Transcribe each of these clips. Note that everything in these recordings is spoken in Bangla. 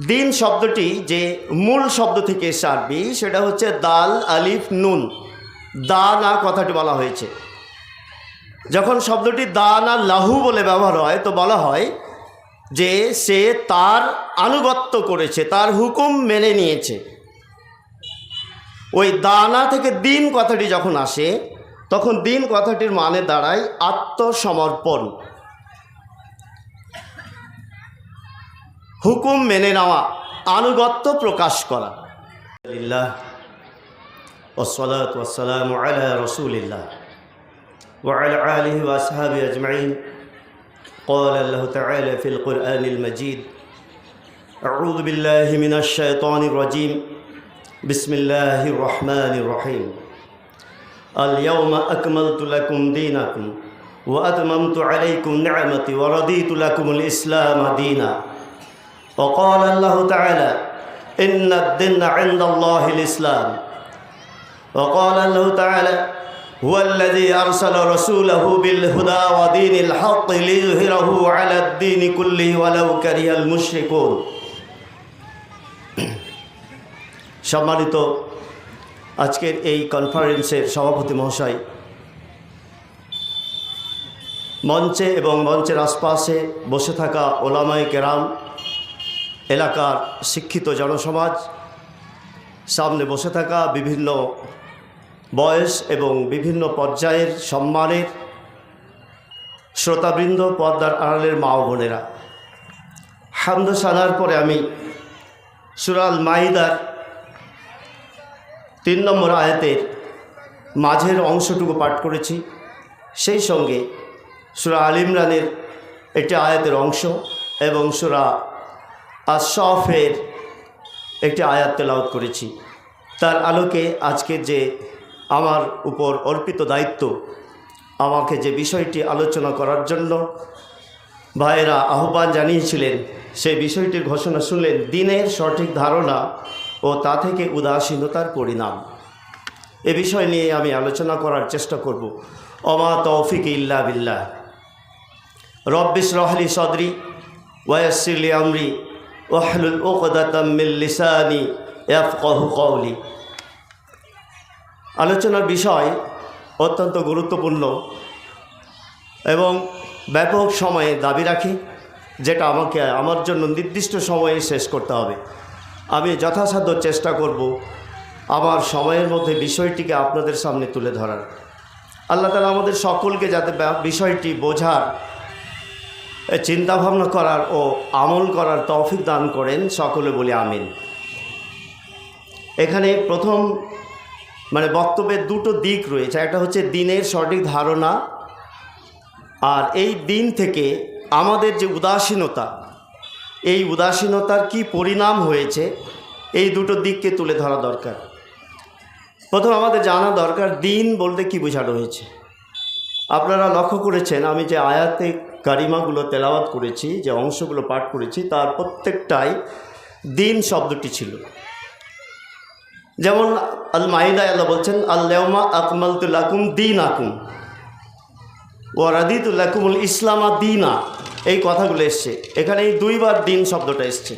দিন শব্দটি যে মূল শব্দ থেকে এসে আরবি সেটা হচ্ছে দাল, আলিফ, নুন। দা না কথাটি বলা হয়েছে। যখন শব্দটি দা না লাহু বলে ব্যবহার হয়, তো বলা হয় যে সে তার আনুগত্য করেছে, তার হুকুম মেনে নিয়েছে। ওই দানা থেকে দিন কথাটি যখন আসে, তখন দিন কথাটির মানে দাঁড়ায় আত্মসমর্পণ। হুকুম মেনে নেওয়া আনুগত্য প্রকাশ করা والصلاة والسلام على رسول الله وعلى آله وأصحابه أجمعين قال الله تعالى في القرآن المجيد أعوذ بالله من الشيطان الرجيم بسم الله الرحمن الرحيم اليوم أكملت لكم دينكم وأتممت عليكم نعمتي ورضيت لكم الإسلام دينا وقال الله تعالى إن الدين عند الله الإسلام وقال الله تعالى هو الذي أرسل رسوله بالهدى ودين الحق ليظهره على الدين كله ولو كره المشركون সম্মানিত আজকের এই কনফারেন্সের সভাপতি মহাশয় মঞ্চে এবং মঞ্চের আশপাশে বসে থাকা ওলামায় কেরাম এলাকার শিক্ষিত জনসমাজ, সামনে বসে থাকা বিভিন্ন বয়স এবং বিভিন্ন পর্যায়ের সম্মানের শ্রোতাবৃন্দ পর্দার আড়ালের মা বোনেরা। হামদ সানার পরে আমি সুরাল মাইদার তিন নম্বর আয়াতের মাঝের অংশটুকু পাঠ করেছি। সেই সঙ্গে সুরা আল ইমরানের একটি আয়াতের অংশ এবং সুরা আশফের একটি আয়াত তেলাওয়াত করেছি। তার আলোকে আজকের যে আমার উপর অর্পিত দায়িত্ব, আমাকে যে বিষয়টি আলোচনা করার জন্য ভাইয়েরা আহ্বান জানিয়েছিলেন, সেই বিষয়টির ঘোষণা শুনলেন দিনের সঠিক ধারণা ও তা থেকে উদাসীনতার পরিণাম। এ বিষয় নিয়ে আমি আলোচনা করার চেষ্টা করব। অমা তৌফিক ইল্লা বিল্লাহ। রব্বিস রহলি সদরি ওয়াসিরলি আমরি। ওয়াহলুল ওকদাতাম মিল লিসানি ইয়াফকাহু কওলি। আলোচনার বিষয় অত্যন্ত গুরুত্বপূর্ণ এবং ব্যাপক সময়ে দাবি রাখি, যেটা আমাকে, আমার জন্য নির্দিষ্ট সময়ে শেষ করতে হবে। আমি যথাসাধ্য চেষ্টা করব আমার সময়ের মধ্যে বিষয়টিকে আপনাদের সামনে তুলে ধরার। আল্লাহ তালা আমাদের সকলকে যাতে বিষয়টি বোঝার চিন্তাভাবনা করার ও আমল করার তৌফিক দান করেন সকলে বলি আমিন। এখানে প্রথম মানে বক্তব্যের দুটো দিক রয়েছে, একটা হচ্ছে দিনের সঠিক ধারণা আর এই দিন থেকে আমাদের যে উদাসীনতা, এই উদাসীনতার কি পরিণাম হয়েছে, এই দুটো দিককে তুলে ধরা দরকার। প্রথম আমাদের জানা দরকার, দিন বলতে কি বোঝানো হয়েছে? আপনারা লক্ষ্য করেছেন আমি যে আয়াতে কারিমাগুলো তেলাওয়াত করেছি, যে অংশগুলো পাঠ করেছি, তার প্রত্যেকটাই দিন শব্দটি ছিল। যেমন আল মাহিদা আল্লাহ বলছেন আল্লাহমা আকমালতুল্লাকুম দিন আকুম ও রাদিতুল্লাকুমুল ইসলামা দিনা। এই কথাগুলো এসছে। এখানে এই দুইবার দিন শব্দটা এসছে।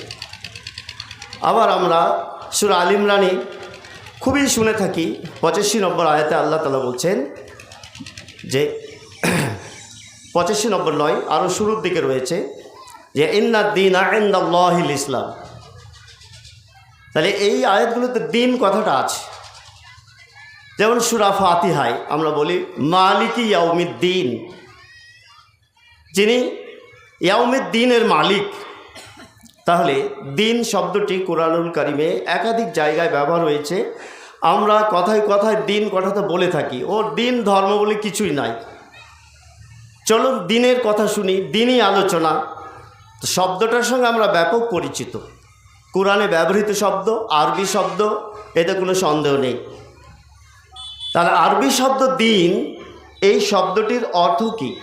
আবার আমরা সুর আলিমরানি খুবই শুনে থাকি। পঁচাশি নম্বর আয়াতে আল্লাহ তালা বলছেন যে পঁচাশি নম্বর নয় আরও শুরুর দিকে রয়েছে যে, ইন্না দিন আইন্দাল্লাহিল ইসলাম তাহলে এই আয়াতগুলোতে দিন কথাটা আছে। যেমন সুরা ফাতিহায় আমরা বলি, মালিকি ইয়াউমিদ দিন যিনি ইয়াউমিদ দিনের মালিক। তাহলে দিন শব্দটি কোরআনুল কারিমে একাধিক জায়গায় ব্যবহার হয়েছে। আমরা কথায় কথায় দিন কথাটা বলে থাকি। ও দিন ধর্ম বলে কিছুই নাই। চলুন দিনের কথা শুনি, দিনই আলোচনা। শব্দটার সঙ্গে আমরা ব্যাপক পরিচিত। কোরআনে ব্যবহৃত শব্দ, আরবি শব্দ, এতে কোনো সন্দেহ নেই। তাহলে আরবি শব্দ দিন, এই শব্দটির অর্থ কী?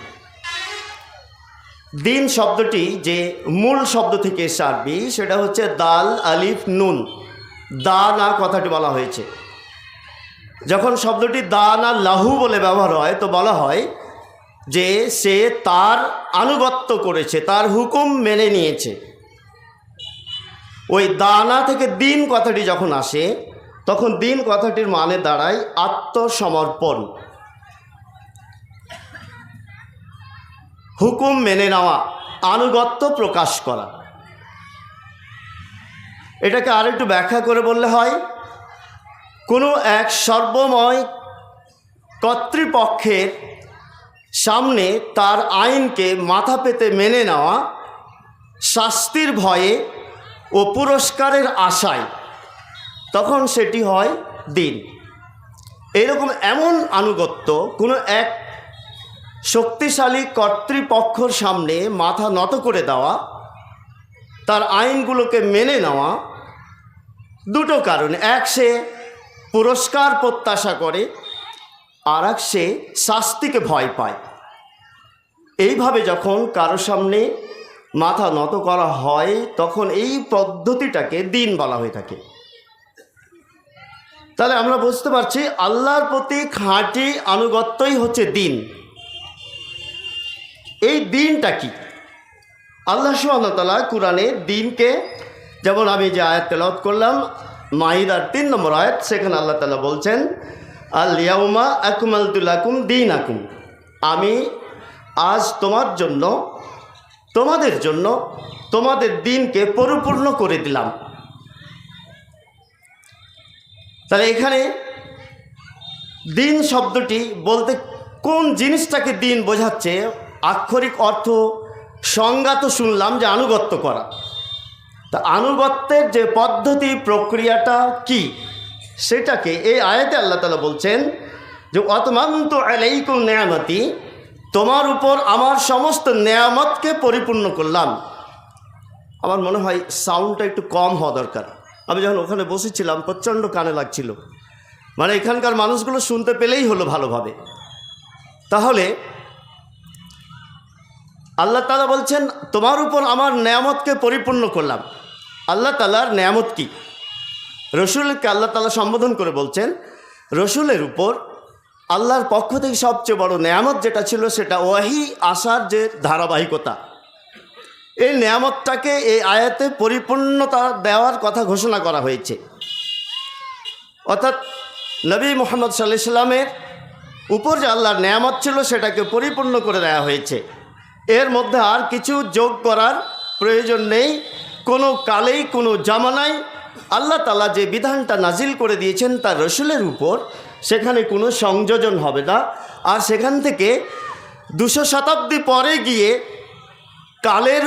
দিন শব্দটি যে মূল শব্দ থেকে এসে আরবি, সেটা হচ্ছে দাল, আলিফ, নুন। দা না কথাটি বলা হয়েছে। যখন শব্দটি দা না লাহু বলে ব্যবহার হয়, তো বলা হয় যে সে তার আনুগত্য করেছে, তার হুকুম মেনে নিয়েছে। ওই দানা থেকে দিন কথাটি যখন আসে, তখন দিন কথাটির মানে দাঁড়ায় আত্মসমর্পণ। হুকুম মেনে নেওয়া, আনুগত্য প্রকাশ করা। এটাকে আরেকটু ব্যাখ্যা করে বললে হয়, কোনো এক সর্বময় কর্তৃপক্ষের সামনে তার আইনকে মাথা পেতে মেনে নেওয়া, শাস্তির ভয়ে ও পুরস্কারের আশায়। তখন সেটি হয় দিন। এরকম এমন আনুগত্য, কোনো এক শক্তিশালী কর্তৃপক্ষর সামনে মাথা নত করে দেওয়া, তার আইনগুলোকে মেনে নেওয়া, দুটো কারণ। এক, সে পুরস্কার প্রত্যাশা করে আর এক সে শাস্তিকে ভয় পায়। এইভাবে যখন কারও সামনে মাথা নত করা হয়, তখন এই পদ্ধতিটাকে দিন বলা হয়ে থাকে। তাহলে আমরা বুঝতে পারছি আল্লাহর প্রতি খাঁটি আনুগত্যই হচ্ছে দিন। এই দিনটা কি? আল্লাহ সুবাহতালা কোরআনে দিনকে, যেমন আমি যে আয়াত তেলাওয়াত করলাম, মাহিদার তিন নম্বর আয়াত, সেখানে আল্লাহ তালা বলছেন আলিয়াউমা আকুমালতুল্লাকুম দিন আকুম আমি আজ তোমার জন্য, তোমাদের জন্য তোমাদের দিনকে পরিপূর্ণ করে দিলাম। তাহলে এখানে দিন শব্দটি বলতে কোন জিনিসটাকে দিন বোঝাচ্ছে? আক্ষরিক অর্থ সংজ্ঞা তো শুনলাম যে আনুগত্য করা। তা আনুগত্যের যে পদ্ধতি, প্রক্রিয়াটা কি? সেটাকে এই আয়াতে আল্লাহ তালা বলছেন যে অতমান্ত আলাইকুম নেয়ামতি, তোমার উপর আমার সমস্ত নেয়ামতকে পরিপূর্ণ করলাম। আমার মনে হয় সাউন্ডটা একটু কম হওয়া দরকার। আমি যখন ওখানে বসেছিলাম, প্রচণ্ড কানে লাগছিল। মানে এখানকার মানুষগুলো শুনতে পেলেই হলো ভালোভাবে। তাহলে আল্লাহ তালা বলছেন, তোমার উপর আমার নেয়ামতকে পরিপূর্ণ করলাম। আল্লাহ তালার নেয়ামত কি? রসুলকে আল্লাহ তালা সম্বোধন করে বলছেন, রসুলের উপর আল্লাহর পক্ষ থেকে সবচেয়ে বড় নেয়ামত যেটা ছিল সেটা ওয়াহি আসার যে ধারাবাহিকতা। এই নেয়ামতটাকে এই আয়াতে পরিপূর্ণতা দেওয়ার কথা ঘোষণা করা হয়েছে। অর্থাৎ নবী মোহাম্মদ সাল্লাহ সাল্লামের উপর যে আল্লাহর নেয়ামত ছিল সেটাকে পরিপূর্ণ করে দেওয়া হয়েছে। এর মধ্যে আর কিছু যোগ করার প্রয়োজন নেই। কোনো কালেই, কোনো জামানায় আল্লাহ তালা যে বিধানটা নাজিল করে দিয়েছেন তার রসুলের উপর, সেখানে কোনো সংযোজন হবে না। আর সেখান থেকে দুশো শতাব্দী পরে গিয়ে কালের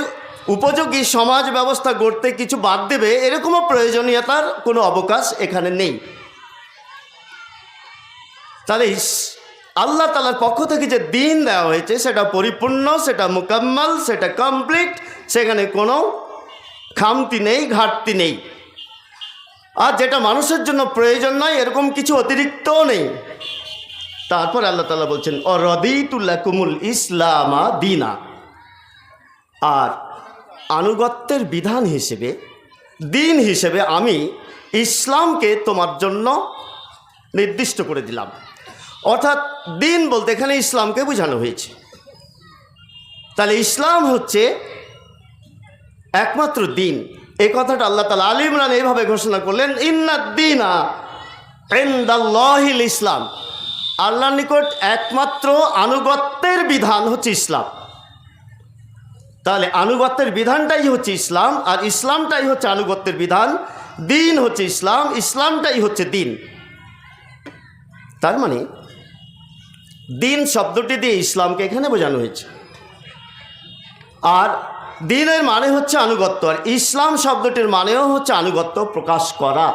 উপযোগী সমাজ ব্যবস্থা গড়তে কিছু বাদ দেবে, এরকমও প্রয়োজনীয়তার কোনো অবকাশ এখানে নেই। তাহলে আল্লাহ তালার পক্ষ থেকে যে দিন দেওয়া হয়েছে, সেটা পরিপূর্ণ, সেটা মোকাম্মল, সেটা কমপ্লিট, সেখানে কোনো খামতি নেই, ঘাটতি নেই। আর যেটা মানুষের জন্য প্রয়োজন নয় এরকম কিছু অতিরিক্তও নেই। তারপর আল্লাহ তালা বলছেন অ রদিতুল্লাহ কুমুল ইসলামা দিনা। আর আনুগত্যের বিধান হিসেবে, দিন হিসেবে আমি ইসলামকে তোমার জন্য নির্দিষ্ট করে দিলাম। অর্থাৎ দিন বলতে এখানে ইসলামকে বোঝানো হয়েছে। তাহলে ইসলাম হচ্ছে একমাত্র দিন। এই কথাটা আল্লাহ তালা আলী ইমরান এইভাবে ঘোষণা করলেন ইন্নাদ্দিনা ইসলাম। আল্লাহ নিকট একমাত্র আনুগত্যের বিধান হচ্ছে ইসলাম। তাহলে আনুগত্যের বিধানটাই হচ্ছে ইসলাম, আর ইসলামটাই হচ্ছে আনুগত্যের বিধান। দিন হচ্ছে ইসলাম, ইসলামটাই হচ্ছে দিন তার মানে দিন শব্দটি দিয়ে ইসলামকে এখানে বোঝানো হয়েছে। আর দিনের মানে হচ্ছে আনুগত্য, আর ইসলাম শব্দটির মানেও হচ্ছে আনুগত্য প্রকাশ করা,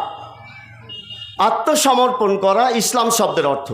আত্মসমর্পণ করা ইসলাম শব্দের অর্থ।